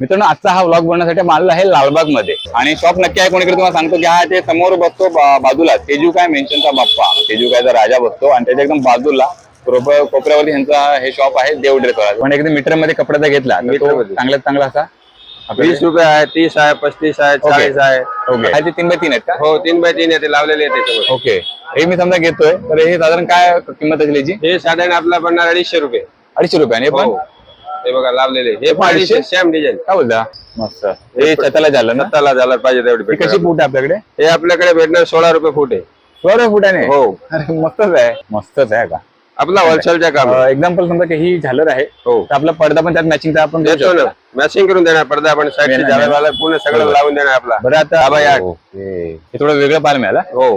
मित्रांनो आजचा हा व्लॉग बनवण्यासाठी माल आहे लालबागमध्ये आणि शॉप नक्की आहे कोणीकडे तुम्हाला सांगतो की हा ते समोर बसतो बाजूला. तेजू काय मेन्शनचा बाप्पा. तेजू कायचा राजा बसतो. आणि त्याच्या एकदम बाजूला कोपऱ्यावरती ह्यांचा हे शॉप आहे देव ड्रेस पण एकदम मीटरमध्ये कपड्याचा घेतला. चांगल्यात चांगला असा? वीस रुपये आहे तीस आहे पस्तीस आहे चाळीस आहे. ओके ते तीन बाय तीन आहेत का? हो तीन बाय तीन आहे ते लावलेले आहे त्याच्यावर ओके हे मी समजा घेतोय तर हे साधारण काय किंमत असेल याची हे साधारण आपला पडणार अडीचशे रुपये. अडीचशे रुपये आणि हे पण? हो बघा लावलेले. हे? अडीचशे सेम डिझाइन काय बोलता मस्त. हे छताला झालं ना त्याला झाला पाहिजे तेवढी ही कशी भेटणार. फूट आहे आपल्याकडे? हे आपल्याकडे भेटणार सोळा रुपये फूट आहे. सोळा फुटाने? हो. अरे मस्तच आहे. मस्तच आहे का? आपला होलसेलच्या काम आहे. एक्झाम्पल समजा की ही झालर आहे. हो. तर आपला पडदा पण त्यात मॅचिंगचा आपण घेऊ देतो शकतो. ना मॅचिंग करून देणार पडदा आपण. पूर्ण सगळं बरोबर. लावून देणार आपला. बरं आता. ओके. हे थोडं वेगळं पाहायला मिळालं हो.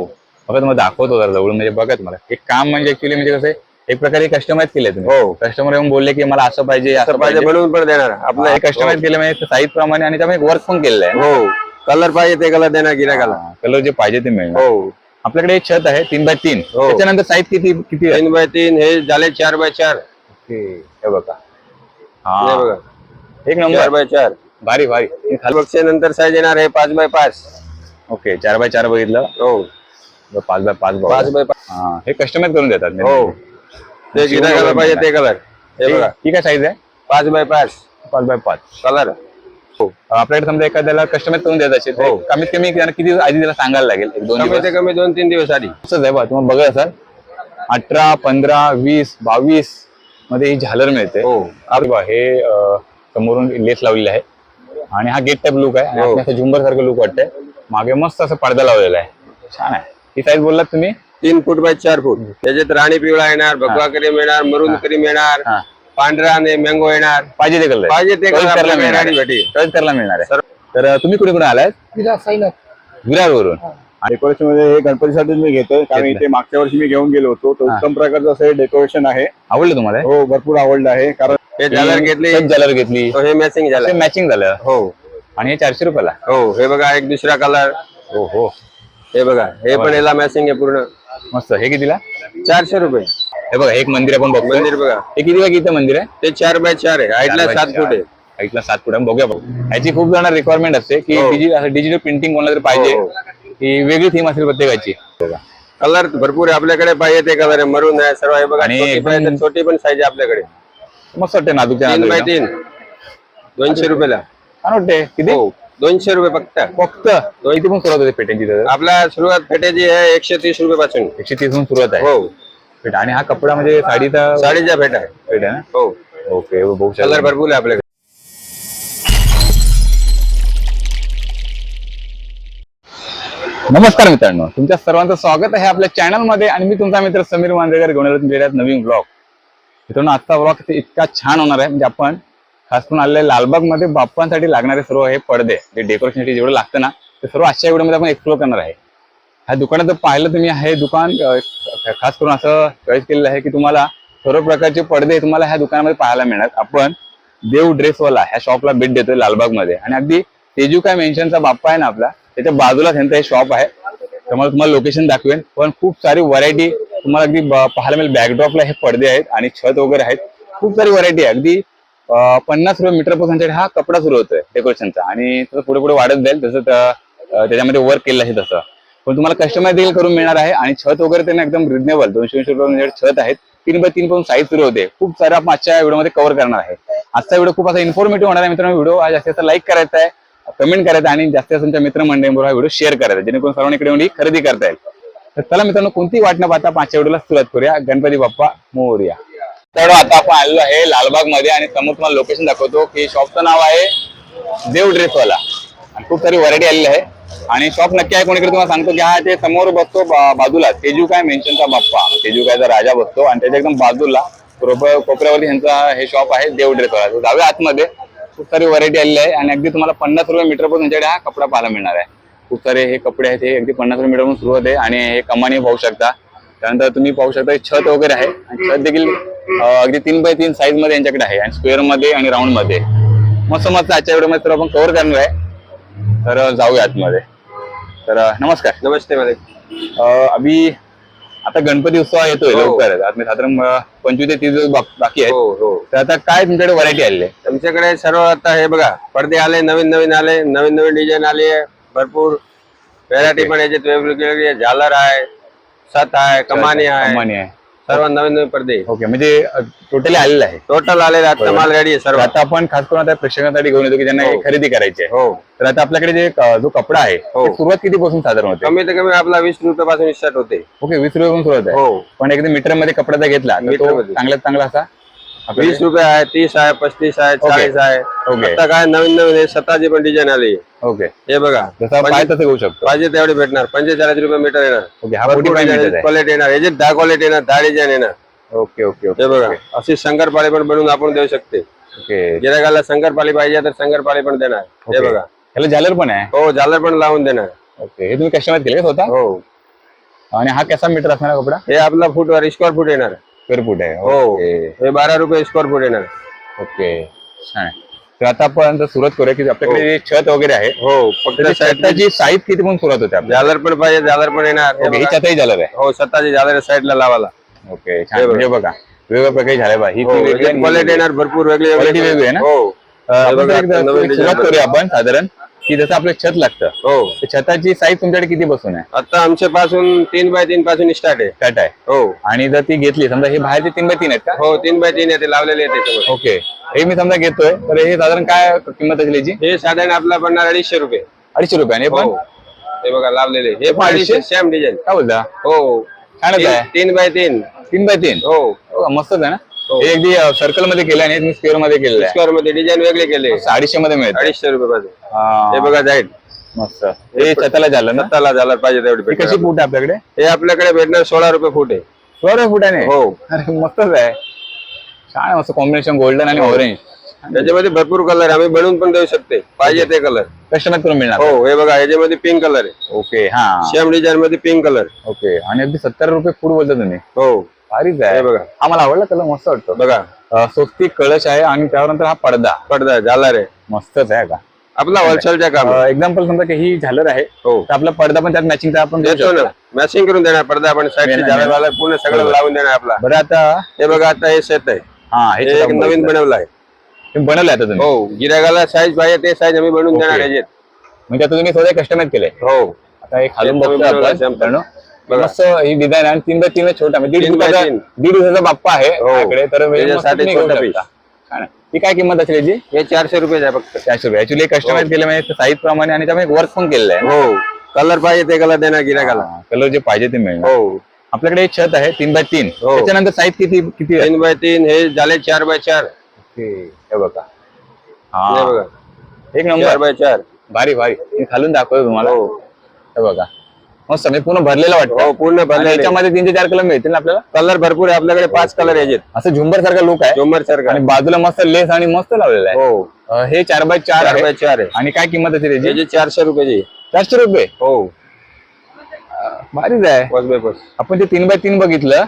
बघा तुम्हाला दाखवतो जरा जवळून. म्हणजे बघा तुम्हाला. हे काम म्हणजे ऍक्च्युली म्हणजे कसं आहे, एक प्रकारे कस्टमाइज केले तुम्ही. हो. कस्टमर येऊन बोलले की मला असं पाहिजे असं पाहिजे. बनवून पण देणार. आपलं हे कस्टमाइज केलं म्हणजे साईज प्रमाणे आणि त्यामध्ये वर्क पण केलेलं आहे. हो. कलर पाहिजे ते कलर देणार गिराकाला कलर जे पाहिजे ते मिळणार. हो. आपल्याकडे एक छत आहे तीन बाय तीन. हो. त्याच्यानंतर साईज किती किती आहे? तीन बाय तीन हे झाले चार बाय चार. हे बघा. हे. बघा. एक नंबर बाय चार. भारी भारी. बक्षे नंतर साईज येणार हे पाच बाय पाच. ओके चार बाय चार बघितलं. हो. पाच बाय पाच. पाच बाय पाच. हा हे कस्टमाइज करून देतात. हो. ते गिराकाला पाहिजे ते कलर हे बघा. ही काय साईज आहे? पाच बाय पाच. पाच बाय पाच. कलर हो. आपल्याकडे समजा एखाद्याला कस्टमाइज करून देत असेल तर हो. कमीत कमी त्यांना किती आधी त्याला सांगायला लागेल? एक दोन कमी दिवस. ते कमी दोन तीन दिवस आधी. असंच आहे बा तुम्हाला बघा सर अठरा पंधरा वीस बावीसमध्ये ही झालर मिळते. हो. अरे बा हे अं, समोरून लेस लावलेली आहे. आणि हा गेट टाईप लुक आहे. आणि हो. असं झुंबर सारखं लुक वाटतंय. मागे मस्त असं पडदा लावलेला आहे. छान आहे. ही साईज बोललात तुम्ही? तीन फूट बाय चार फूट. त्याच्यात राणी पिवळा येणार भगवा क्रीम येणार मरून क्रीम येणार हा. पांढरा आणि मँगो येणार. पाहिजे ते कलर पाहिजे ते आपल्याला मिळणार आहे. करायला मिळणार तर तुम्ही कुठे कुठे आलाय विरारवरून. डेकोरेशनमध्ये हे गणपतीसाठी मी घेतोय कारण. इथे मागच्या वर्षी मी घेऊन गेलो होतो. तर हा. उत्तम प्रकारचं असं हे डेकोरेशन आहे. आवडलं तुम्हाला? हो भरपूर आवडलं आहे. कारण हे झालर घेतली. झालर घेतली. तो हे मॅचिंग झालं. मॅचिंग झालं. हो. आणि हे चारशे रुपयाला. हो हे बघा एक दुसरा कलर हो हो. हे बघा हे पण याला मॅचिंग आहे पूर्ण. मस्त. हे कितीला? चारशे रुपये. हे बघा एक मंदिर आपण बघतो मंदिर बघा. हे किती बाय किती मंदिर आहे? ते चार बाय चार आहे. हाईटला सात फूट आहे. हाईटला सात फूट आहे. बघूया बघ. ह्याची खूप जण रिक्वायरमेंट असते की हो. डिजिटल प्रिंटिंग कोणाला तरी पाहिजे. हो. की वेगळी थीम असेल प्रत्येकाची. बघा. कलर भरपूर आहे. आपल्याकडे पाहिजे ते कलर आहे. मरून आहे. सर्व हे बघा आणि छोटी पण साईज आहे आपल्याकडे. मस्त वाटते तीन बाय तीन. दोनशे रुपयाला. वाटते किती? हो. दोनशे रुपये फक्त. फक्त? किती पण सुरुवात होते पेट्यांची तर आपला सुरुवात फेट्याची आहे एकशे तीस रुपये पासून एकशे तीसपासून सुरुवात आहे? हो. पेट आणि हा कपडा म्हणजे साडीचा साडीच्या फेटा आहे. पेट आहे ना? हो. ओके बघू कलर भरपूर आहे आपल्याकडे. नमस्कार मित्रांनो तुमच्या सर्वांचं स्वागत आहे आपल्या चॅनलमध्ये आणि मी तुमचा मित्र समीर मांजरेकर घेऊन आलो तुमच्या नवीन ब्लॉग मित्रांनो आजचा ब्लॉग इतका छान होणार आहे म्हणजे आपण खास करून आलेले लालबागमध्ये बाप्पांसाठी लागणारे सर्व हे पडदे जे डेकोरेशनसाठी जेवढं लागतं ना ते सर्व आजच्या व्हिडिओमध्ये आपण एक्सप्लोर करणार आहे. ह्या दुकानात जर पाहिलं तुम्ही हे दुकान खास करून असं चॉईस केलेलं आहे की तुम्हाला सर्व प्रकारचे पडदे तुम्हाला ह्या दुकानामध्ये पाहायला मिळणार. आपण देव ड्रेसवाला ह्या शॉपला भेट देतोय लालबागमध्ये आणि अगदी तेजू काय मेन्शनचा बाप्पा आहे ना आपला त्याच्या बाजूला त्यांचं हे शॉप आहे. त्यामुळे तुम्हाला लोकेशन दाखवेन. पण खूप सारी व्हरायटी तुम्हाला अगदी पाहायला मिळेल. बॅकड्रॉपला हे पडदे आहेत आणि छत वगैरे आहेत. खूप सारी व्हरायटी आहे. अगदी पन्नास रुपये मीटर पर्यंत हा कपडा सुरू होतोय डेकोरेशनचा आणि तसं पुढे पुढे वाढत जाईल तसं त्याच्यामध्ये वर्क केलं आहे तसं. पण तुम्हाला कस्टमाइज देखील करून मिळणार आहे आणि छत वगैरे त्यांना एकदम रिजनेबल दोनशे ऐंशी रुपये म्हणजे छत आहेत. तीन बाय तीन पासून साईज सुरू होते. खूप साऱ्या आपण आजच्या व्हिडिओमध्ये कव्हर करणार आहे. आजचा व्हिडिओ खूप असा इन्फॉर्मेटिव्ह होणार आहे मित्रांनो. व्हिडिओ हा जास्तीत जास्त लाईक करायचा आहे कमेंट करायचं आहे आणि जास्तीत जास्त तुमच्या मित्रमंडळींबरोबर हा व्हिडिओ शेअर करायचा जेणेकरून सर्वांनी इकडे येऊन ही खरेदी करता येईल. तर चला मित्रांनो कोणती वाट न पाहता पाचच्या व्हिडिओला सुरुवात करूया. गणपती बाप्पा मोरया. तर आता आपण आलेलो आहे लालबागमध्ये आणि समोर तुम्हाला लोकेशन दाखवतो की शॉपचं नाव आहे देव ड्रेसवाला आणि खूप सारी व्हरायटी आलेली आहे. आणि शॉप नक्की आहे कोणीकडे तुम्हाला सांगतो की हा ते समोर बसतो बाजूला तेजू काय मेन्शनचा बाप्पा. तेजू कायचा राजा बसतो आणि त्याच्या एकदम बाजूला कोपऱ्यावरती यांचा हे शॉप आहे देव ड्रेसवाला जाऊया आतमध्ये. खूप सारी व्हरायटी आलेली आहे आणि अगदी तुम्हाला पन्नास रुपये मीटर पण त्यांच्याकडे हा कपडा पाहायला मिळणार आहे. खूप सारे हे कपडे आहेत हे अगदी पन्नास रुपये मीटर सुरुवात आहे आणि हे कमानी पाहू शकता. त्यानंतर तुम्ही पाहू शकता छत वगैरे आहे. आणि छत देखील अगदी तीन बाय तीन साईजमध्ये यांच्याकडे आहे आणि स्क्वेअरमध्ये आणि राऊंडमध्ये. मस्त मस्त आजच्या व्हिडिओमध्ये तर आपण कव्हर करणार आहे. तर जाऊया आतमध्ये. तर नमस्कार. नमस्ते अं, अभी आता गणपती उत्सव येतोय हो. लवकर आता साधारण पंचवीस ते तीस दिवस बाकी आहेत. हो हो. तर आता काय तुमच्याकडे व्हरायटी आलेली आहे? आमच्याकडे सर्व आता हे बघा पडदे आले नवीन नवीन आले नवीन नवीन डिझाईन आली आहे. भरपूर व्हेरायटी पण याच्यात वेगवेगळी आहे. झालर आहे सत आहे कमानी आहे. आहे. सर्व नवीन नवीन पडदे ओके म्हणजे टोटली आलेलं आहे. टोटल आलेले आता माल रेडी आहे सर्व आता आपण खास करून आता प्रेक्षकांसाठी घेऊन येतो की ज्यांना हे. खरेदी करायची आहे. हो. तर आता आपल्याकडे जे अं, जो कपडा आहे हो. ते सुरुवात किती पासून साधारण होते? कमीत कमी आपला वीस रुपयापासून स्टार्ट होते. ओके वीस रुपये सुरुवात आहे. हो. पण एकदम मीटरमध्ये कपडा जर घेतला तर तो मीटरमध्ये. चांगल्यात चांगला असा? वीस रुपये आहे तीस आहे पस्तीस आहे चाळीस आहे. आता काय नवीन नवीन हे स्वतःची पण डिझाईन आली ओके हे बघा. तसं घेऊ शकतो. पाहिजे तेवढे भेटणार. पंचेचाळीस रुपये मीटर येणार. हा क्वालिटी येणार. याचे दहा क्वालिटी येणार दहा डिझाईन येणार. ओके ओके हे बघा. अशी शंकरपाळी पण बनवून आपण देऊ शकते. ओके गिरायकाला शंकरपाळी पाहिजे तर शंकरपाळी पण देणार. हे. बघा. ह्याला झालर पण आहे. हो झालर पण लावून देणार. ओके हे तुम्ही कस्टमाइज केले स्वतः? हो. आणि हा कसा मीटर असणार हा कपडा? हे आपला फूटवर स्क्वेअर फूट येणार. स्क्वेअर फूट आहे. हो. ओके हे बारा रुपये स्क्वेअर फूट येणार. ओके छान. आहे. तर आता आपण सुरुवात करूया की आपल्याकडे जे छत वगैरे आहे हो फक्त त्याची छताची साईज किती पण सुरुवात होते आपल्या झालर पण पाहिजे झालर पण येणार. हे ओके ही बघा. छतही झालर आहे. हो स्वतःची झालर साईडला लावायला. ओके छान. म्हणजे बघा. वेगवेगळ्या प्रकारची झाले बा ही ती हो वेगळी आणि क्वालिटी येणार भरपूर वेगळी Quality वेगळी आहे ना? हो. अं, आपण एकदा सुरुवात करूया आपण साधारण. की जसं आपलं छत लागतं. हो. तर छताची साईज तुमच्याकडे किती बसून आहे? आता आमच्या पासून तीन बाय तीन पासून स्टार्ट आहे. कट आहे. हो. आणि जर ती घेतली समजा हे बाहेरचे तीन बाय तीन आहेत का? हो तीन बाय तीन आहे ते लावलेले आहे त्याच्यावर ओके हे मी समजा घेतोय तर हे साधारण काय किंमत असेल याची हे साधारण आपला पडणार अडीचशे रुपये. अडीचशे रुपये आणि हे पण? हो. बघा लावलेले हे पण अडीचशे? सेम डिझाईन काय बोलता? हो. छानच तीन- आहे. तीन बाय तीन. तीन बाय तीन? हो, मस्तच आहे ना? हो. हे अगदी सर्कलमध्ये केलं आणि मी स्क्वेअरमध्ये केलेलं आहे. स्क्वेअरमध्ये डिझाईन वेगळे केले. अडीचशे मध्ये मिळत अडीचशे रुपये पाहिजे हे. बघा जाईल. मस्त. हे छताला झालं ना? सत्ताला झाला पाहिजे तेवढे ही कशी. फूट आहे आपल्याकडे? हे आपल्याकडे भेटणार सोळा रुपये फूट आहे. सोळा फुटाने? हो. अरे मस्तच आहे. छान आहे मस्त कॉम्बिनेशन गोल्डन आणि ऑरेंज त्याच्यामध्ये भरपूर कलर आम्ही बनवून पण देऊ शकते. पाहिजे ते कलर कस्टमाइज करून मिळणार. हो हे बघा याच्यामध्ये पिंक कलर आहे. ओके हा. सेम डिझाईन मध्ये पिंक कलर ओके. आणि अगदी सत्तर रुपये फूट बोलता तुम्ही. हो. भारीच हे आहे बघा. हा मला आवडला कलर मस्त वाटतो. बघा. सोबती कळश आहे आणि त्यानंतर हा पडदा. पडदा झाला रे. मस्तच आहे का? आपला होलसेलच्या काम. एक्झाम्पल समजा की ही झालर आहे. हो. तर आपला पडदा पण त्यात मॅचिंगचा आपण मॅचिंग करून देणार पडदा आपण पूर्ण सगळं लावून देणार आपला. बरं आता हे बघा आता हे सेट आहे. हा हे एक नवीन. बनवलं आहे. बनवलं आता तुम्ही. हो गिरागाला साईज पाहिजे ते साईज आम्ही बनवून. देणार म्हणजे आता तुम्ही स्वतः कस्टमाइज केलंय हो. आता हे खालून हे मस्त ही डिझाईन आहे. आणि तीन बाय तीन छोटा. म्हणजे दीड दिवसाचा तीन. दीड दिवसाचा बाप्पा आहे. हो. माझ्याकडे तर. ही काय किंमत असेल याची? हे चारशे रुपये आहे फक्त. चारशे रुपये. ऍक्च्युली कस्टमाइज केलं म्हणजे साईज प्रमाणे आणि त्यामध्ये वर्क पण केलेलं आहे. हो. कलर पाहिजे ते कलर देणार गिरागाला कलर जे पाहिजे ते मिळणार. हो. आपल्याकडे एक छत आहे तीन बाय तीन. हो. त्याच्यानंतर साईज किती किती तीन बाय तीन हे झाले चार बाय चार. हे बघा. हे. बघा. एक नंबर. बाय चार. भारी भारी. खालून दाखवतो तुम्हाला. हो. हे बघा. मस्त मी पूर्ण भरलेलं हो वाटतं पूर्ण आणि भरलेले याच्यामध्ये तीन ते चार कलर मिळतील ना आपल्याला? कलर भरपूर आहे आपल्याकडे पाच कलर यायचे असं झुंबर सारखा लुक आहे. झुमर सारखा. आणि बाजूला मस्त लेस आणि मस्त लावलेला आहे. हो. अं, हे चार बाय चार चार आहे बाय चार आहे. आणि काय किंमत आहे त्याची? याचे चारशे रुपयाची. चारशे रुपये? हो. भारीच आहे. बस बाय बस. आपण ते तीन बाय तीन बघितलं.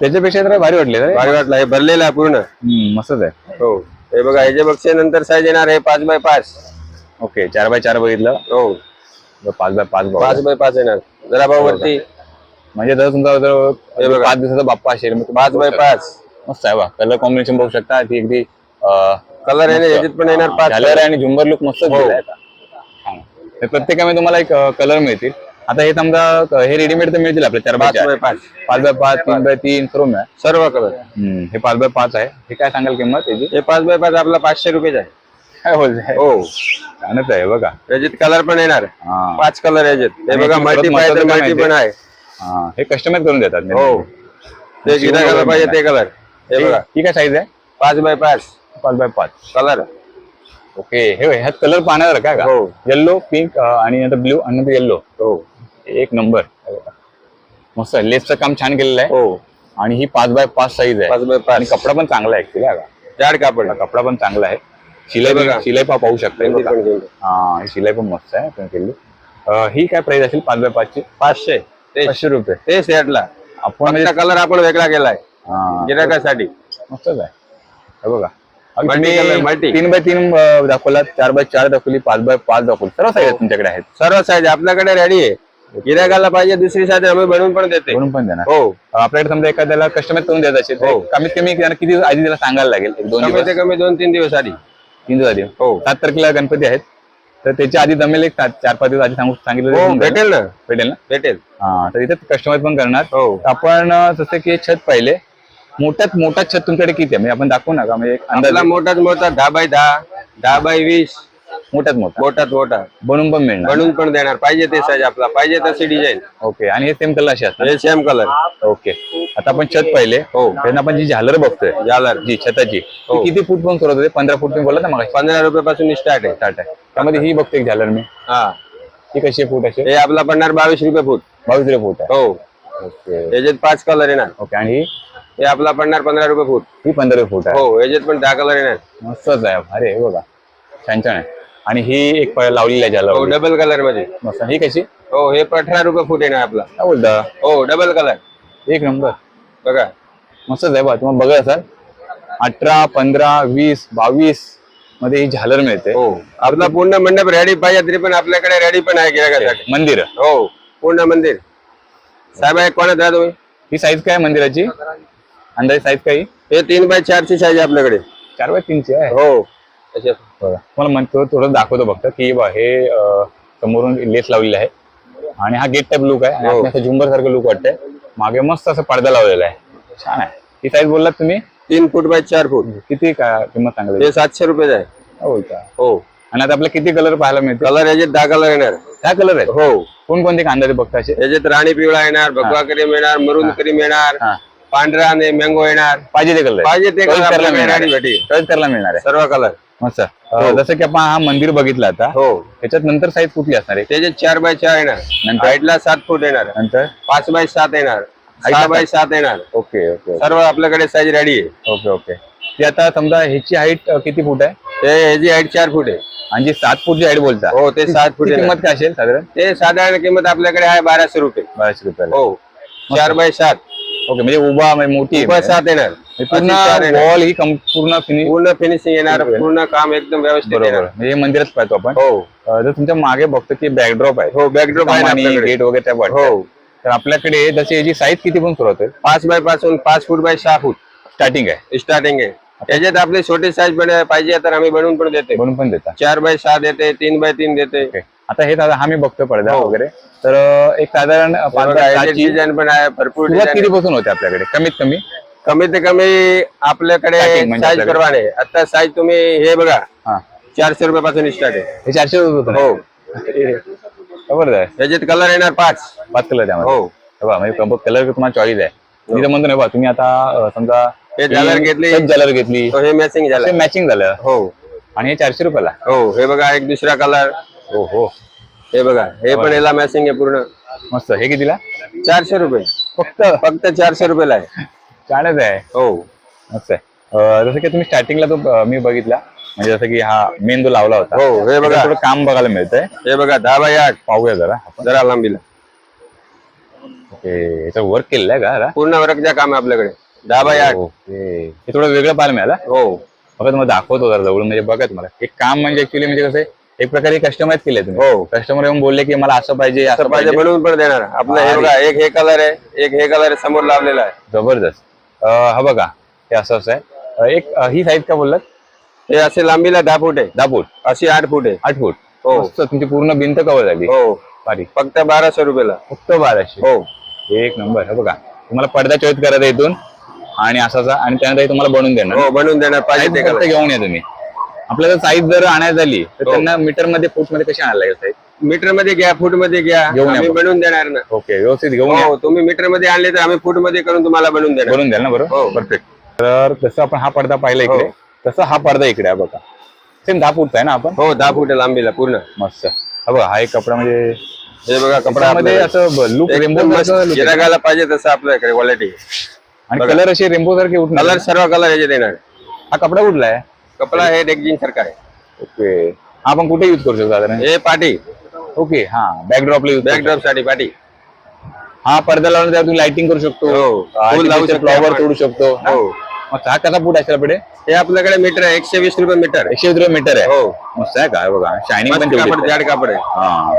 त्याच्यापेक्षा तर भारी वाटले रे. भारी वाटला हे भरलेलं आहे पूर्ण. हम्म, मस्तच आहे. हो. हे बघा ह्याचे बक्षे नंतर साईज येणार आहे पाच बाय पाच. ओके चार बाय चार बघितलं. हो. पाच बाय पाच बघा. पाच बाय पाच येणार जरा भाऊ वरती. म्हणजे जर तुमचा जर हे बघा. पाच दिवसाचा बाप्पा असेल मग तुम्ही पाच बाय शकता. पाच. मस्त आहे बा. कलर कॉम्बिनेशन बघू शकता. ती अगदी कलर येणार याच्यात पण येणार पाच झालर आणि झुंबर लुक मस्त दिलाय आता. छान. तर प्रत्येकामध्ये तुम्हाला एक कलर मिळतील. आता हे समजा अं, हे रेडीमेड तर मिळतील आपल्या चार बाय पाच. चार बाय पाच पाच बाय पाच तीन बाय तीन सर्व मिळेल. सर्व कलर हे पाच बाय पाच आहे. हे काय सांगाल किंमत हे पाच बाय पाच आपला पाचशे रुपये आहे. काय बोलताय? हो. छानच आहे बघा. याच्यात कलर पण येणार. हा. पाच कलर याच्यात हे आणि बघा याची मल्टी परत पाहिजे तर मल्टी पण आहे. हा हे कस्टमाइज करून देतात. हो. ते गिरायला पाहिजे ते कलर हे बघा. ही काय साईज आहे? पाच बाय पाच. पाच बाय पाच. कलर. ओके. हे बघ, ह्यात कलर पाहणार काय का? हो. येल्लो पिंक आणि नंतर ब्ल्यू आणि नंतर येल्लो हो. एक नंबर मस्त लेसचं काम छान केलेलं आहे. हो. आणि ही पाच बाय पाच साईज आहे. पाच बाय आणि पाच कपडा पण चांगला आहे. ऍक्च्युली जाड कापड. कपडा पण चांगला आहे. शिलाई. बी- शिलाई पा पाहू शकता हे. पण शिलाई पण मस्त आहे आपण केली. ही काय प्राइस असेल? पाच बाय पाचशे. ते पाचशे रुपये. ते सेटला आपण कलर आपण वेगळा केलाय. गिरायकासाठी मस्तच आहे. हे बघा. तीन बाय तीन दाखवला चार बाय चार दाखवली पाच बाय पाच दाखवली. सर्व साईज तुमच्याकडे आहेत. सर्व साईज आपल्याकडे रेडी आहे. गिरायकाला पाहिजे दुसरी साईज आम्ही बनवून पण देते. म्हणून पण देणार. हो. आपल्याकडे समजा एखाद्याला कस्टमाइज करून द्यायचं असेल हो. कमीत कमी त्यांना किती आधी त्याला सांगायला लागेल. दोन कमी दोन तीन दिवस आधी. आधी हो. सात तारखेला गणपती आहेत. तर त्याच्या आधी जमेल एक सात- चार पाच दिवस आधी सांगू सांगितलं हो. भेटेल ना. भेटेल ना? भेटेल. हा तर इथे कस्टमाइज पण करणार. हो. तर आपण अं, जसं की हे छत पाहिले मोठ्यात मोठा छत तुमच्याकडे किती आहे? म्हणजे आपण दाखवू नका म्हणजे एक अंदाज आपला मोठाच मोठा दहा बाय दहा दहा बाय वीस. मोठ्यात मोठा. मोठात मोठा. बनवून पण मिळणार. बनवून पण देणार. पाहिजे ते साईज आपला. पाहिजे तशी डिझाइन ओके आणि हे सेम कलर असे असतात हे सेम कलर ओके. आता आपण छत पाहिले. हो. त्यांना आपण जी झालर बघतोय. झालर. जी छताची. ती हो. किती फूट पण सुरुवात होते? पंधरा फूट तुम्ही बोला ना मग. पंधरा रुपये पासून स्टार्ट आहे. स्टार्ट आहे. त्यामध्ये ही बघते एक झालर मी. हा. ही कशी आहे फूट अशी? हे आपला पडणार बावीस रुपये फूट. बावीस रुपये फूट आहे. हो. ओके. याच्यात पाच कलर येणार. ओके आणि ही? हे आपला पडणार पंधरा रुपये फूट. ही पंधरा रुपये फूट आहे. हो याच्यात पण दहा कलर येणार. मस्तच आहे. अरे हे बघा. छान छान आहे. आणि ही एक लावलेली आहे हो झालर डबल कलरमध्ये. मस्त. ही कशी? हो हे अठरा रुपये फूट येणार आपला. काय बोलता? हो डबल कलर एक नंबर. बघा. मस्तच आहे बा तुम्हाला बघत असाल अठरा पंधरा वीस बावीसमध्ये ही झालर मिळते. हो. आपला पूर्ण मंडप रेडी पाहिजे तरी पण आपल्याकडे रेडी पण आहे गिरायकासाठी मंदिर. हो पूर्ण मंदिर. साहेब एक कोणात राहा तुम्ही? ही साईज काय आहे मंदिराची? अंदाजे साईज काय? ही? हे तीन बाय चारची साईज आहे आपल्याकडे. चार बाय तीनची आहे? हो. बघा. मला म्हणतो थोडं दाखवतो फक्त की बा हे अं, समोरून लेस लावलेलं आहे. आणि हा गेट टाईप लुक आहे. आणि हो. आतनं असं झुंबर सारखं लुक वाटतंय. मागे मस्त असं पडदा लावलेला आहे. छान आहे. ही साईज बोललात तुम्ही? तीन फूट बाय चार फूट किती का किंमत सांगली हे सातशे रुपये आहे. काय बोलता हो. आणि आता आपल्याला किती कलर पाहायला मिळते? कलर याच्यात दहा कलर येणार. काय कलर आहेत? हो. कोणकोणते अंदाजे बघता असे? याच्यात राणी पिवळा येणार भगवा क्रीम येणार मरून क्रीम येणार हा. पांढरा आणि मँगो येणार. पाहिजे ते कलर पाहिजे ते भेटेल. Choice करायला मिळणार आहे. सर्व कलर मस्त. अं, जसं की आपण हा मंदिर बघितलं आता हो. त्याच्यात नंतर साईज कुठली असणार आहे? त्याच्यात चार बाय चार येणार. नंतर? हाईटला सात फूट येणार. नंतर? पाच बाय सात येणार. सहा बाय सात येणार. ओके ओके सर्व आपल्याकडे साईज रेडी आहे. Okay okay. ती आता समजा ह्याची हाईट किती फूट आहे? ते ह्याची हाईट चार फूट आहे. आणि जी सात फूटची हाईट बोलता हो ते सात फूट. किंमत काय असेल साधारण? ते साधारण किंमत आपल्याकडे आहे बाराशे रुपये. बाराशे रुपयाला. हो. चार बाय सात. ओके म्हणजे उभा म्हणजे मोठी आहे म्हणजे. सात येणार. पूर्ण अशी चार येणार. वॉल ही कम- पूर्ण फिनिश पूर्ण फिनिशिंग येणार. पूर्ण काम एकदम व्यवस्थित बरोबर. येणार. म्हणजे हे मंदिरच पाहतो आपण. हो. अं, जर तुमच्या मागे बघतो की बॅकड्रॉप आहे. हो बॅकड्रॉप आहे ना आपल्याकडे. गेट वगैरे त्या हो. तर आपल्याकडे जशी याची साईज किती पण सुरुवात होईल पाच बायपासून पाच फूट बाय सहा फूट स्टार्टिंग आहे. स्टार्टिंग आहे. त्याच्यात आपली छोटी साईज पाहिजे तर आम्ही बनवून पण देते म्हणून पण देता. चार बाय सहा देते तीन बाय तीन देते. आता हे दादा हा मी बघतो पडदा हो. वगैरे. तर एक साधारण पाच डिझाईन पण आहे भरपूर सुरुवात किती पासून होते आपल्याकडे? कमीत कमी. कमीत कमी आपल्याकडे Starting म्हणजे साईज आपल्याकडे. प्रमाणे आता साईज तुम्ही हे बघा हा. चारशे रुपयापासून स्टार्ट आहे. हे चारशे रुपये ना? हो. जबरदस्त. आहे त्याच्यात कलर येणार पाच. पाच कलर त्यामध्ये? हो. हे बघा, म्हणजे कलर तुम्हाला चॉईस आहे. मी तर म्हणतो बा तुम्ही आता अं, समजा हे झालर घेतली. झालर घेतली. तो हे मॅचिंग झालं. मॅचिंग झालं. हो. आणि हे चारशे रुपयाला? हो हे बघा एक दुसरा कलर हो हो हे बघा हे पण याला मॅचिंग आहे पूर्ण. मस्त. हे कितीला? चारशे रुपये. फक्त? फक्त चारशे रुपयाला आहे. छानच आहे. हो. मस्त आहे. अं, जसं की तुम्ही स्टार्टिंगला तो अं, मी बघितला. म्हणजे जसं की हा मेन जो लावला होता. हो हे बघा. थोडं काम बघायला मिळतंय. हे बघा दहा बाय आठ. पाहूया जरा आपण. जरा लांबीला. ओके याचं वर्क केलेलं आहे का जरा? पूर्ण वर्कच्या काम आहे आपल्याकडे. दहा बाय आठ. ओके. हे थोडं वेगळं पाहायला मिळालं हो. बघा तुम्हाला दाखवतो जरा जवळून. म्हणजे बघा तुम्हाला. एक काम म्हणजे ऍक्च्युली म्हणजे कसं आहे, एक प्रकारे कस्टमाइज केले तुम्ही. हो. कस्टमर येऊन बोलले की मला असं पाहिजे असं पाहिजे. बनवून पण देणार. आपलं हे. बघा एक हे कलर आहे एक हे कलर समोर लावलेला आहे. जबरदस्त. हा बघा हे असं असं आहे. एक ही साईज का बोललात? हे असे लांबीला दहा फूट आहे. दहा फूट. अशी आठ फूट आहे. आठ फूट. हो. तुमची पूर्ण भिंत कव्हर झाली. हो. भारी. फक्त बाराशे रुपयाला. फक्त बाराशे. हो. एक नंबर हे बघा. तुम्हाला पडदा चॉईस करायचा इथून. आणि असाचा आणि त्यानंतर तुम्हाला बनवून देणार. हो बनवून देणार. पाहिजे घेऊन या तुम्ही. आपल्याला साईज जर आणायला झाली तर हो. त्यांना मीटरमध्ये फूटमध्ये कशी आणायला लागेल साईज मीटरमध्ये घ्या फूटमध्ये घ्या. घेऊन या आम्ही. बनवून देणार ना. ओके व्यवस्थित घेऊन या. हो तुम्ही मीटरमध्ये आणले तर आम्ही फूटमध्ये करून तुम्हाला बनवून देणार. बनवून द्याल ना बरोबर हो. परफेक्ट तर जसं आपण हा पडदा पाहिला इकडे. तसं हा पडदा इकडे आहे बघा. सेम दहा फूटचा आहे ना आपण? हो दहा फूट लांबीला पूर्ण. मस्त. हा बघा हा एक कपडा म्हणजे हे बघा कपडा मध्ये आपल्याकडे. असं लुक एकदम रेम्बो मस्त गिरायकाला पाहिजे तसं आपल्याकडे क्वालिटी आणि. कलर असे रेम्बो सारखे उठणार कलर सर्व कलर याच्यात येणार. हा कपडा कुठला आहे? कपडा हे डेक्जिन सारखा आहे. ओके. हा आपण कुठे युज करू शकतो साधारण हे पाटी. ओके हा. बॅकड्रॉपला युज बॅकड्रॉपसाठी पाटी. हा पडदा लावून तुम्ही लाइटिंग करू शकतो. हो. फुल लावू शकतो फ्लॉवर आपण. तोडू शकतो. हो. मस्त. हा कसा फूट आहे पुढे? हे आपल्याकडे मीटर आहे एकशे वीस रुपये मीटर एकशे वीस रुपये मीटर आहे. हो. मस्त आहे काय बघा. शायनिंग मस्त पण तेवढीच कापड आहे. जाड कापड आहे. हा.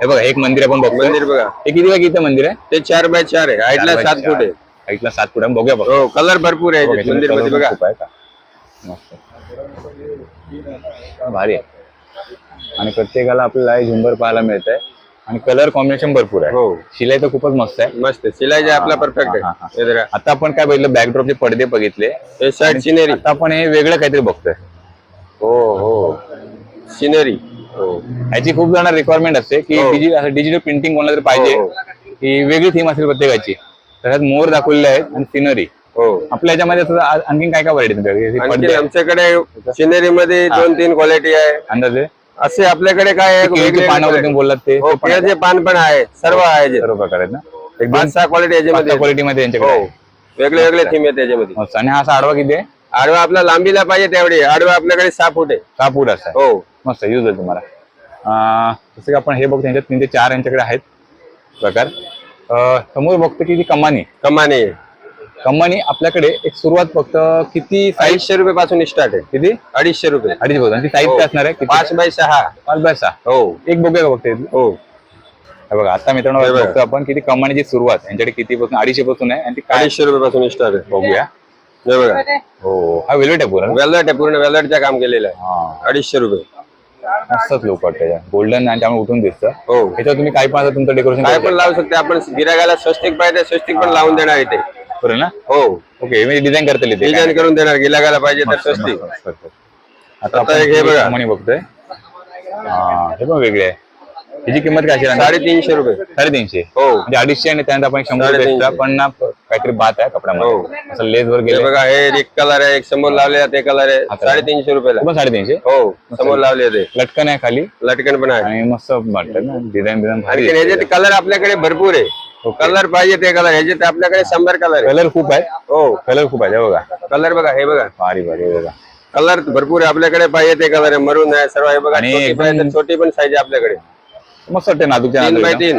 हे बघा एक मंदिर आपण बघतोय. मंदिर बघा. हे किती बाय किती मंदिर आहे? ते चार बाय चार आहे. हाईटला सात. फूट आहे. हाईटला सात फूट आहे. बघूया बघा. हो कलर भरपूर आहे मंदिरमध्ये बघा. मस्त. भारी आहे. आणि प्रत्येकाला आपल्याला हे झुंबर पाहायला मिळत आहे आणि कलर कॉम्बिनेशन भरपूर आहे. हो. शिलाई तर खूपच मस्त आहे. मस्त सिलाई जे आपला परफेक्ट हा, हा, आहे हे. आता आपण काय बघितलं? बॅकड्रॉपचे पडदे बघितले. हे साईड सिनेरी आता आपण हे वेगळं काहीतरी बघतोय. हो हो. सिनेरी हो. ह्याची खूप जण रिक्वायरमेंट असते की हो. डिजिटल प्रिंटिंग कोणाला तरी पाहिजे. हो, की वेगळी थीम असेल प्रत्येकाची. त्याच्यात मोर दाखवलेले आहेत आणि सिनरी हो. आपल्या याच्यामध्ये आ- आणखीन काय काय व्हरायटी हे आणखी आमच्याकडे सिनेरी मध्ये दोन तीन क्वालिटी आहे. अंदाजे? असे आपल्याकडे काय आहे? केळीचे वेगळे पानावर तुम्ही बोललात ते? हो ते. केळीचे पान. पण आहे. सर्व आहे जे. सर्व प्रकार आहेत ना? एक पाच सहा क्वालिटी याच्यामध्ये क्वालिटी मध्ये यांच्याकडे हो. आहे. वेगळे वेगळे थीम आहेत त्याच्यामध्ये. मस्त. आणि हा असा आडवा किती आहे? आडवा आपला लांबीला पाहिजे तेवढी. आडवा आपल्याकडे सहा फूट आहे. सहा फूट असा आहे. हो. मस्त. यूज होईल तुम्हाला. अं, जसं की आपण हे बघतो त्यांच्यात तीन ते चार यांच्याकडे आहेत प्रकार. अं, समोर बघतो की ती कमानी. कमानी. कमानी आपल्याकडे एक सुरुवात फक्त किती अडीचशे रुपये पासून स्टार्ट आहे. किती? अडीचशे रुपये. अडीच ती साईज हो. काय असणार आहे? पाच बाय सहा. पाच बाय सहा. हो. एक बघूया का बघता? हो. बघा आता मित्रांनो बघा. बघतो आपण किती कमानीची सुरुवात यांच्याकडे किती पासून अडीचशे पासून आहे. आणि ती अडीचशे रुपये पासून स्टार्ट आहे. बघूया. हे बघा. हो. हा वेलवेट आहे पूर्ण. वेल्वेट आहे पूर्ण वेल्वेटचं काम केलेलं आहे. हा. अडीचशे रुपये. मस्तच लोक वाटतं गोल्डन आणि त्यामुळे उठून दिसतं. हो. ह्याच्यावर तुम्ही काय पण तुमचं डेकोरेशन काय पण लावू शकते. आपण गिरागाला स्वस्तिक पाहिजे स्वस्तिक पण लावून देणार इथे. बरं ना? हो. ओके मी डिझाइन करता येते डिझाईन करून देणार गिरागाला पाहिजे तर आता एक हे बघा. कमानी बघतोय. हा हे पण वेगळे आहे. ह्याची किंमत काय असेल? साडेतीनशे रुपये. साडेतीनशे? हो. म्हणजे अडीचशे आणि त्यानंतर आपण शंभर रुपये extra, पण ना काहीतरी बात आहे हो. कपड्यामध्ये असं लेस वर हे गेले. बघा हे एक कलर आहे एक समोर लावले ते कलर आहे. साडेतीनशे रुपयाला. पण साडेतीनशे? हो समोर लावले ते. लटकन आहे खाली. लटकन पण आहे. आणि मस्त वाटतं ना डिझाईन डिझाईन भारी आणखी कलर आपल्याकडे भरपूर आहे. कलर पाहिजे ते कलर ह्याचे आपल्याकडे शंभर कलर आहे. कलर खूप आहे. हो. कलर खूप आहे हे बघा. कलर बघा हे बघा. भारी भारी हे बघा. कलर भरपूर आहे आपल्याकडे पाहिजे ते कलर आहे. मरून आहे सर्व आहे. बघा आणि छोटी एकदम- पाहिजे तर छोटी पण साईज आहे आपल्याकडे. मस्त वाटते नाजूकच्या तीन बाय नाजूक तीन.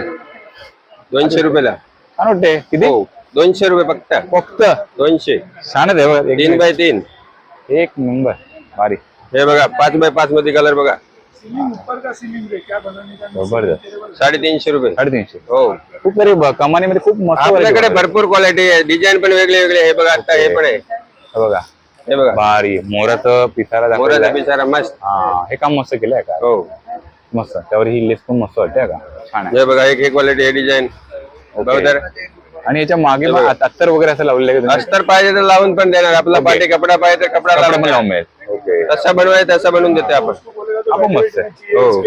दोनशे रुपयाला. छान वाटते. किती? हो दोनशे रुपये फक्त. फक्त? दोनशे. छानच आहे बघा तीन बाय तीन. एक नंबर. भारी. हे बघा पाच बाय पाच मध्ये कलर बघा. जबरदस्त साडेतीनशे रुपये. साडेतीनशे. हो. खूप सारी ब- कमानीमध्ये खूप मस्त variety आपल्याकडे. भरपूर क्वालिटी आहे. डिझाईन पण वेगळे वेगळे हे बघा आता हे पण आहे. बघा. हे बघा. भारी. मोराचं पिसारा दाखवलेला मोराचा आहे. पिसारा मस्त. हा हे काम मस्त केलंय का? हो. मस्त. त्यावर ही लेस पण मस्त वाटते का? छान आहे. हे बघा एक एक क्वालिटी हे डिझाईन बघा आणि याच्या मागे अत्तर वगैरे असं लावलेलं आहे का तुम्ही? अस्तर पाहिजे तर लावून पण देणार. आपला पाठी कपडा पाहिजे तर कपडा कपडा लावून पण लावून देणार. मिळेल. ओके तसा बनवायचं तसा बनवून देते आपण. आपण मस्त आहे. हो.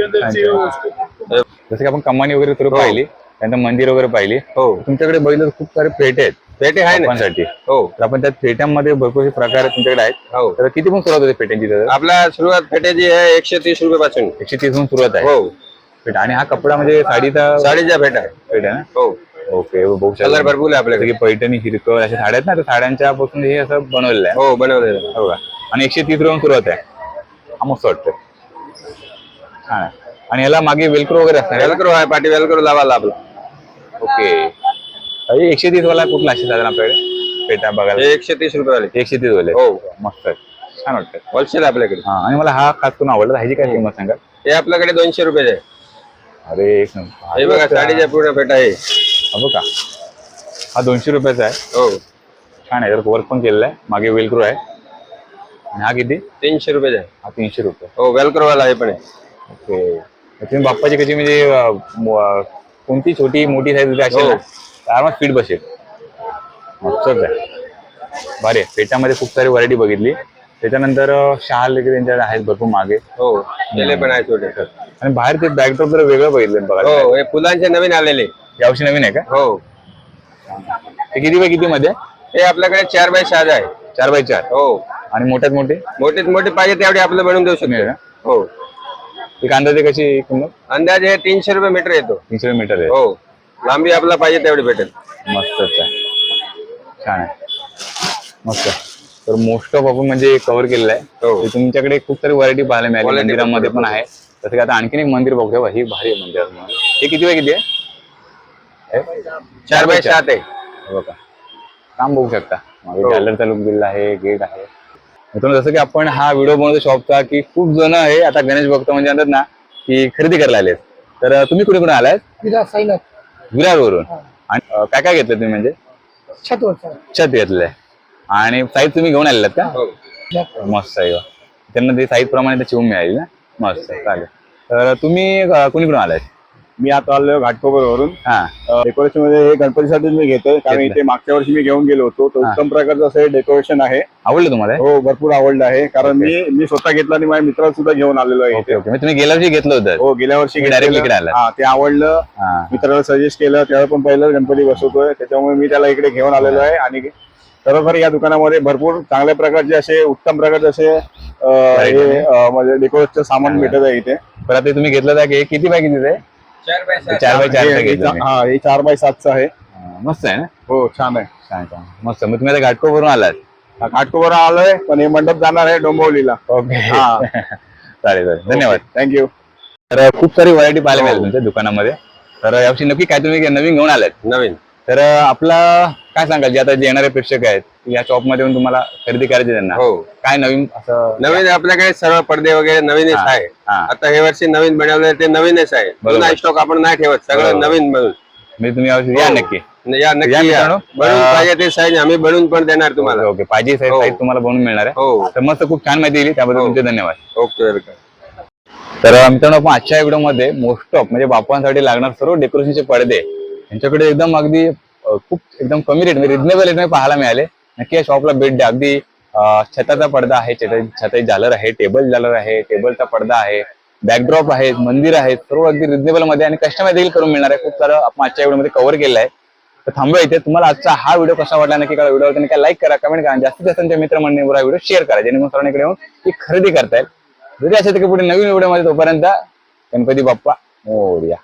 जसं की आपण कमानी वगैरे थोडी पाहिली त्यानंतर मंदिर वगैरे पाहिली. हो. तुमच्याकडे बघितलं तर खूप सारे पेटे आहेत. पेटे आहे ना? बाप्पांसाठी हो. तर आपण त्या पेट्यांमध्ये भरपूर प्रकार तुमच्याकडे आहेत. हो. तर किती पण सुरुवात होते पेट्यांची तर आपला सुरुवात फेट्याची आहे एकशे तीस रुपये पासून. एकशे तीसपासून सुरुवात आहे. हो. पेट आणि हा कपडा म्हणजे साडीचा साडीच्या फेटा पेट आहे ना? हो. ओके बघू कलर भरपूर आहे आपल्याकडे. पैठणी हिरकळ अशा साड्या आहेत ना त्या साड्यांच्या पासून हे असं बनवलेलं आहे. हो बनवलेलं हो का? आणि एकशे तीस रुपये सुरुवात आहे. हा मस्त वाटतं आणि याला मागे वेलक्रो वगैरे असणार? वेलक्रो आहे पाठी वेलक्रो लावायला आपला. ओके एकशे तीस वाला कुठला असेल साधारण आपल्याकडे? पेटा बघायला. एकशे तीस रुपये वाले. एकशे तीस वाले. हो. मस्त आहे. छान वाटतं होलसेल आपल्याकडे. हा आणि मला हा खास करून आवडला. ह्याची काय किंमत सांगा हे आपल्याकडे दोनशे रुपये आहे. अरे एक नंबर. हे बघा साडीच्या पूर्ण फेटा आहे. हा बघा. हा दोनशे रुपयाचा आहे. हो. छान आहे. वर्क पण केलेला आहे. मागे वेलक्रो आहे. आणि हा किती? तीनशे रुपये आहे. हा तीनशे रुपये. हो वेलक्रो वाला हे पण आहे. ओके. तुम्ही बाप्पाची कशी म्हणजे कोणती छोटी मोठी साईज असेल हो. आरामात स्पीड बसेल. मस्तच आहे. भारी आहे. पेटामध्ये खूप सारी व्हरायटी बघितली. त्याच्यानंतर अं, शहाल वगैरे त्यांच्याकडे आहेत भरपूर मागे. हो केले पण आहे छोटे आणि बाहेर ते बॅकड्रॉप जरा वेगळं बघितलं बघा हो हे फुलांचे नवीन आलेले. यावर्षी नवीन आहे का? हो. ते किती बाय किती मध्ये? हे आपल्याकडे चार बाय सहा आहे. चार बाय चार. हो. आणि मोठ्यात मोठे? मोठे मोठे पाहिजे तेवढे आपलं बनवून देऊ शकतो? हो. एक अंदाजे कशी किंमत? अंदाजे हे तीनशे रुपये मीटर येतो. तीनशे मीटर आहे. हो. लांबी आपला पाहिजे तेवढी भेटेल. मस्तच आहे. छान आहे. मस्त तर मोस्ट ऑफ आपण म्हणजे कव्हर केलेलं आहे. हो. ते तुमच्याकडे खूप सारी व्हरायटी पाहायला मिळाली. Quality मंदिरामध्ये पण आहे. तसं की आता आणखीन एक मंदिर बघतो बघा, ही भारी आहे मंदिर. हे किती बाय किती आहे? हे? चार बाय सात आहे. हे बघा. काम बघू शकता. मागे हो. गॅलरचा लुक दिला आहे गेट आहे. मित्रांनो जसं की आपण हा व्हिडिओ बनवतो शॉपचा की खूप जण आहे आता गणेश भक्त म्हणजे म्हणतात ना की खरेदी करायला आले तर तुम्ही कुठे कुठे आलात? विराट साईनाथ. विरारवरून. आणि काय काय घेतलं तुम्ही म्हणजे? छतवरचा छत घेतलंय. आणि साईज तुम्ही घेऊन आलेलात का? हो. मस्त आहे. त्यांना ते साईज प्रमाणे ते चिवून मिळाली ना? मस्त चालेल. तर तुम्ही अं, कुणीकडून आलाय? मी आता आलो घाटकोपर वरून हा डेकोरेशनमध्ये हे गणपतीसाठी मी घेतोय. कारण. इथे मागच्या वर्षी मी घेऊन गेलो होतो. तो हा. उत्तम प्रकारचं असं हे डेकोरेशन आहे. आवडलं तुम्हाला हे? भरपूर आवडलं आहे. कारण मी मी स्वतः घेतलं आणि माझ्या मित्राला सुद्धा घेऊन आलेलो आहे ओके इथे. ओके मग तुम्ही गेल्या वर्षी घेतलं होतं? हो गेल्या वर्षी तुम्ही direct घेतलेलं. इकडे आलात. हा ते आवडलं. हा. मित्राला सजेस्ट केलं. त्यावेळी पण पहिलं गणपती बसवतोय. त्याच्यामुळे मी त्याला इकडे घेऊन आलेलो आहे. आणि खरोखर या दुकानामध्ये भरपूर चांगल्या प्रकारचे असे उत्तम प्रकारचे असे अं, हे अं, म्हणजे डेकोरेशनचं सामान भेटत आहे इथे. तर आता तुम्ही घेतलं होतं की किती बाय किती ते चार बाय सात. चार बाय चार हे- हे घेतलं. हा हे चार बाय सातचं आहे. हा, मस्त आहे ना? हो छान आहे. छान छान. मस्त. मग तुम्ही आता घाटकोपरून आलात. घाटकोपर आलोय पण हे मंडप जाणार आहे डोंबिवलीला. ओके. हा. चालेल चालेल. धन्यवाद. थँक्यू तर खूप सारी व्हरायटी पाहायला मिळेल तुमच्या दुकानामध्ये. तर यावर्षी नक्की काय तुम्ही नवीन घेऊन आलात? नवीन. तर आपला काय सांगाल जे आता जे येणारे प्रेक्षक आहेत या शॉपमध्ये येऊन तुम्हाला खरेदी करायची त्यांना हो काय नवीन असं नवीन आपल्याकडे सर्व पडदे वगैरे नवीनच आहे. आता हे वर्षी नवीन बनवले ते नवीनच आहे. जुना स्टॉक आपण नाही ठेवत सगळं. नवीन बनवून म्हणजे तुम्ही यावर्षी या हो. नक्की या नक्की या. बनवून पाहिजे ते साईज आम्ही बनवून पण देणार तुम्हाला ओके पाहिजे साईज हो. साईज तुम्हाला बनवून मिळणार आहे हो तर मस्त खूप छान माहिती दिली त्याबद्दल हो. तुमचे धन्यवाद ओके वेलकम तर मित्रांनो आपण आजच्या व्हिडिओमध्ये मोस्ट ऑफ म्हणजे बापांसाठी लागणार सर्व डेकोरेशनचे पडदे यांच्याकडे एकदम अगदी खूप एकदम कमी रेट रिजनेबल रेटमध्ये पाहायला मिळाले. नक्की या शॉपला भेट द्या. अगदी छताचा पडदा आहे छताची झालर आहे टेबल झालर आहे टेबलचा पडदा आहे बॅकड्रॉप आहेत मंदिर आहेत सर्व अगदी रिजनेबलमध्ये आणि कस्टमाइज देखील करून मिळणार आहे. खूप सारं आपण आजच्या व्हिडिओमध्ये कव्हर केलं आहे. तर थांबूया इथे. तुम्हाला आजचा हा व्हिडिओ कसा वाटला नक्की कळा व्हिडिओ काय लाईक करा कमेंट करा जास्तीत जास्त त्यांच्या मित्रमंडळीवर हा व्हिडिओ शेअर करा जेणेकरून सर्वांनी येऊन ती खरेदी करता येईल. जरी असेल की पुढे नवीन व्हिडिओमध्ये तोपर्यंत गणपती बाप्पा मोर्या.